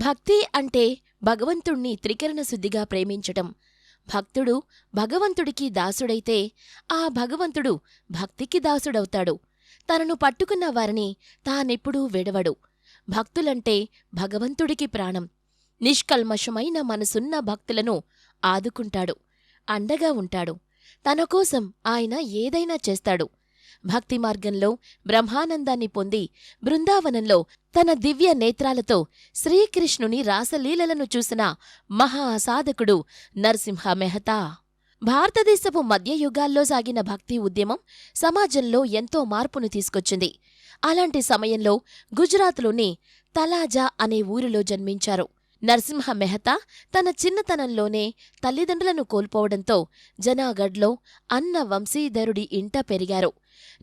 భక్తి అంటే భగవంతుణ్ణి త్రికరణ శుద్ధిగా ప్రేమించటం. భక్తుడు భగవంతుడికి దాసుడైతే ఆ భగవంతుడు భక్తికి దాసుడవుతాడు. తనను పట్టుకున్న వారిని తానెప్పుడూ విడవడు. భక్తులంటే భగవంతుడికి ప్రాణం. నిష్కల్మషమైన మనసున్న భక్తులను ఆదుకుంటాడు. అండగా ఉంటాడు. తన కోసం ఆయన ఏదైనా చేస్తాడు. భక్తి మార్గంలో బ్రహ్మానందాన్ని పొంది బృందావనంలో తన దివ్య నేత్రాలతో శ్రీకృష్ణుని రాసలీలలను చూసిన మహాసాధకుడు నరసింహ మెహతా. భారతదేశపు మధ్యయుగాల్లో సాగిన భక్తి ఉద్యమం సమాజంలో ఎంతో మార్పును తీసుకొచ్చింది. అలాంటి సమయంలో గుజరాత్లోని తలాజా అనే ఊరిలో జన్మించారు. నరసింహ మెహతా తన చిన్నతనంలోనే తల్లిదండ్రులను కోల్పోవడంతో జనాగఢ్లో అన్న వంశీధరుడి ఇంట పెరిగారు.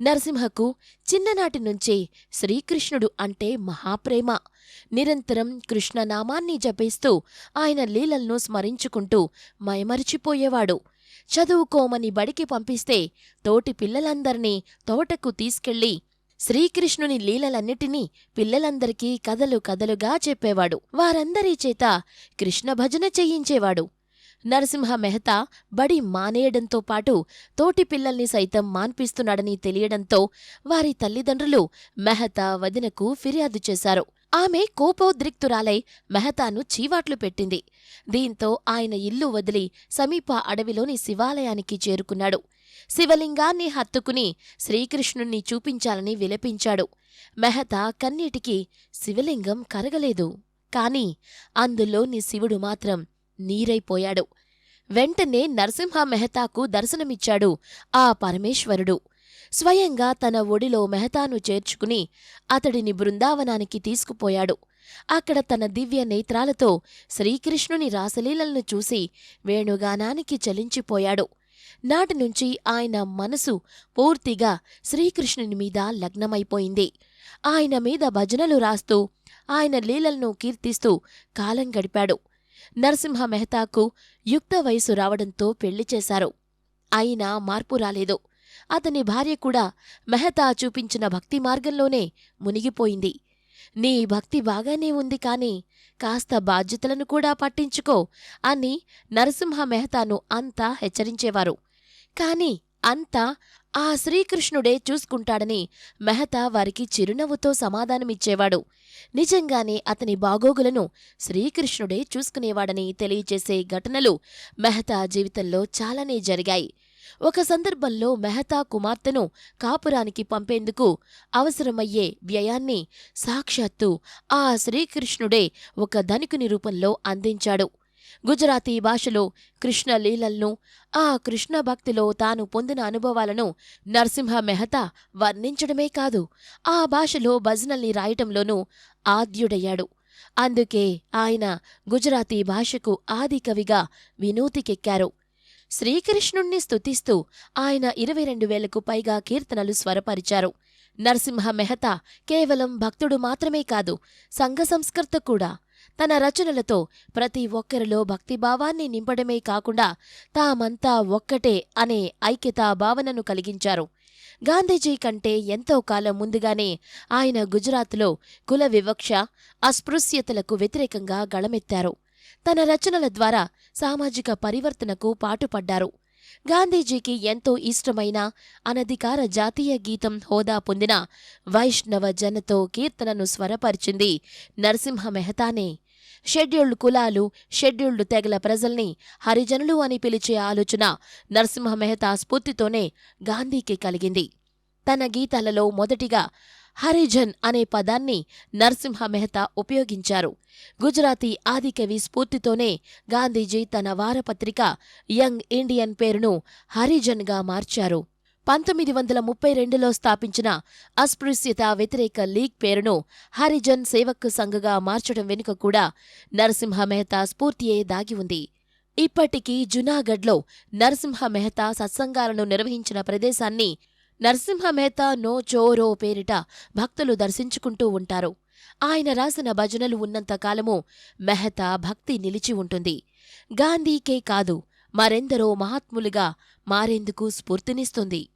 నరసింహకు చిన్ననాటి నుంచే శ్రీకృష్ణుడు అంటే మహాప్రేమ. నిరంతరం కృష్ణనామాన్ని జపిస్తూ ఆయన లీలలను స్మరించుకుంటూ మైమరిచిపోయేవాడు. చదువుకోమని బడికి పంపిస్తే తోటి పిల్లలందర్నీ తోటకు తీసుకెళ్ళి శ్రీకృష్ణుని లీలలన్నిటినీ పిల్లలందరికీ కథలు కథలుగా చెప్పేవాడు. వారందరి చేత కృష్ణ భజన చెయ్యించేవాడు నరసింహ మెహతా బడి మానేయడంతో పాటు తోటి పిల్లల్ని సైతం మాన్పిస్తున్నాడని తెలియడంతో వారి తల్లిదండ్రులు మెహతా వదినకు ఫిర్యాదు చేశారు. ఆమె కోపోద్రిక్తురాలై మెహతాను చీవాట్లు పెట్టింది. దీంతో ఆయన ఇల్లు వదిలి సమీప అడవిలోని శివాలయానికి చేరుకున్నాడు. శివలింగాన్ని హత్తుకుని శ్రీకృష్ణుణ్ణి చూపించాలని విలపించాడు. మెహతా కన్నీటికి శివలింగం కరగలేదు. కాని అందులోని శివుడు మాత్రం నీరైపోయాడు. వెంటనే నరసింహ మెహతాకు దర్శనమిచ్చాడు ఆ పరమేశ్వరుడు. స్వయంగా తన ఒడిలో మెహతాను చేర్చుకుని అతడిని బృందావనానికి తీసుకుపోయాడు. అక్కడ తన దివ్య నేత్రాలతో శ్రీకృష్ణుని రాసలీలలను చూసి వేణుగానానికి చలించిపోయాడు. నాటినుంచి ఆయన మనసు పూర్తిగా శ్రీకృష్ణుని మీద లగ్నమైపోయింది. ఆయన మీద భజనలు రాస్తూ ఆయన లీలలను కీర్తిస్తూ కాలం గడిపాడు. నరసింహ మెహతాకు యుక్త వయసు రావడంతో పెళ్ళి చేశారు. అయినా మార్పు రాలేదు. అతని భార్య కూడా మెహతా చూపించిన భక్తి మార్గంలోనే మునిగిపోయింది. నీ భక్తి బాగానే ఉంది కాని కాస్త బాధ్యతలను కూడా పట్టించుకో అని నరసింహ మెహతాను అంతా హెచ్చరించేవారు. కాని అంతా ఆ శ్రీకృష్ణుడే చూసుకుంటాడని మెహతా వారికి చిరునవ్వుతో సమాధానమిచ్చేవాడు. నిజంగానే అతని బాగోగులను శ్రీకృష్ణుడే చూసుకునేవాడని తెలియచేసే ఘటనలు మెహతా జీవితంలో చాలానే జరిగాయి. ఒక సందర్భంలో మెహతా కుమార్తెను కాపురానికి పంపేందుకు అవసరమయ్యే వ్యయాన్ని సాక్షాత్తు ఆ శ్రీకృష్ణుడే ఒక ధనికుని రూపంలో అందించాడు. గుజరాతీ భాషలో కృష్ణ లీలలను ఆ కృష్ణ భక్తిలో తాను పొందిన అనుభవాలను నరసింహ మెహతా వర్ణించడమే కాదు ఆ భాషలో భజనల్ని రాయటంలోనూ ఆద్యుడయ్యాడు. అందుకే ఆయన గుజరాతీ భాషకు ఆది కవిగా వినూతికెక్కారు. శ్రీకృష్ణుణ్ణి స్తుతిస్తూ ఆయన ఇరవై రెండు వేలకు పైగా కీర్తనలు స్వరపరిచారు. నరసింహ మెహతా కేవలం భక్తుడు మాత్రమే కాదు సంఘ సంస్కర్త కూడా. తన రచనలతో ప్రతి ఒక్కరిలో భక్తిభావాన్ని నింపడమే కాకుండా తామంతా ఒక్కటే అనే ఐక్యతా భావనను కలిగించారు. గాంధీజీ కంటే ఎంతో కాలం ముందుగానే ఆయన గుజరాత్లో కుల వివక్ష అస్పృశ్యతలకు వ్యతిరేకంగా గళమెత్తారు. తన రచనల ద్వారా సామాజిక పరివర్తనకు పాటుపడ్డారు. గాంధీజీకి ఎంతో ఇష్టమైన అనధికార జాతీయ గీతం హోదా పొందిన వైష్ణవ జనతో కీర్తనను స్వరపరిచింది నరసింహ మెహతానే. షెడ్యూల్డ్ కులాలు షెడ్యూల్డ్ తెగల ప్రజల్ని హరిజనులు అని పిలిచే ఆలోచన నరసింహ మెహతా స్ఫూర్తితోనే గాంధీకి కలిగింది. తన గీతాలలో మొదటిగా హరిజన్ అనే పదాన్ని నరసింహ మెహతా ఉపయోగించారు. గుజరాతీ ఆదికవి స్ఫూర్తితోనే గాంధీజీ తన వారపత్రిక యంగ్ ఇండియన్ పేరును హరిజన్గా మార్చారు. పంతొమ్మిది వందల ముప్పై రెండులో స్థాపించిన అస్పృశ్యత వ్యతిరేక లీగ్ పేరును హరిజన్ సేవక్ సంఘగా మార్చడం వెనుక కూడా నరసింహ మెహతా స్ఫూర్తియే దాగి ఉంది. ఇప్పటికీ జునాగఢ్లో నరసింహ మెహతా సత్సంగాలను నిర్వహించిన ప్రదేశాన్ని నరసింహ మెహతా నో చోరో పేరిట భక్తులు దర్శించుకుంటూ ఉంటారు. ఆయన రాసిన భజనలు ఉన్నంతకాలము మెహతా భక్తి నిలిచి ఉంటుంది. గాంధీకే కాదు మరెందరో మహాత్ములుగా మారేందుకు స్ఫూర్తినిస్తుంది.